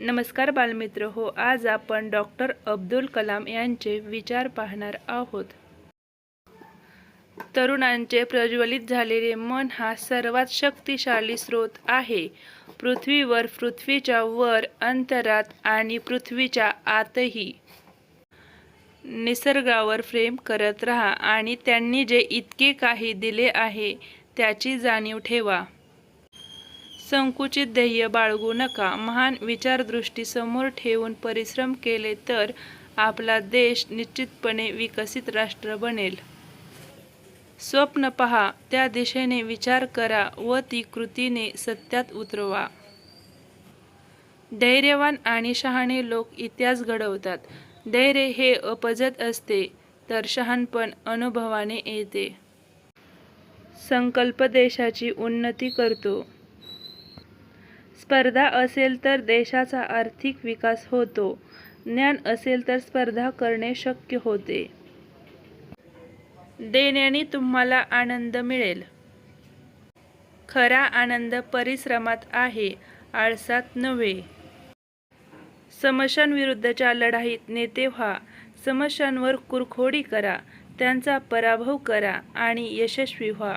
नमस्कार बालमित्र. हो आज आपण डॉक्टर अब्दुल कलाम यांचे विचार पाहणार आहोत. तरुणांचे प्रज्वलित झालेले मन हा सर्वात शक्तिशाली स्रोत आहे. पृथ्वीवर पृथ्वीच्या वर अंतरात आणि पृथ्वीच्या आतही. निसर्गावर प्रेम करत राहा आणि त्यांनी जे इतके काही दिले आहे त्याची जाणीव ठेवा. संकुचित ध्येय बाळगू नका. महान विचारदृष्टी समोर ठेवून परिश्रम केले तर आपला देश निश्चितपणे विकसित राष्ट्र बनेल. स्वप्न पहा. त्या दिशेने विचार करा व ती कृतीने सत्यात उतरवा. धैर्यवान आणि शहाणे लोक इतिहास घडवतात. धैर्य हे अपजत असते तर शहाणपण अनुभवाने येते. संकल्प देशाची उन्नती करतो. स्पर्धा असेल तर देशाचा आर्थिक विकास होतो. ज्ञान असेल तर स्पर्धा करणे शक्य होते. देण्याने तुम्हाला आनंद मिळेल. खरा आनंद परिश्रमात आहे आळसात नव्हे. समस्यांविरुद्धच्या लढाईत नेते व्हा. समस्यांवर कुरखोडी करा. त्यांचा पराभव करा आणि यशस्वी व्हा.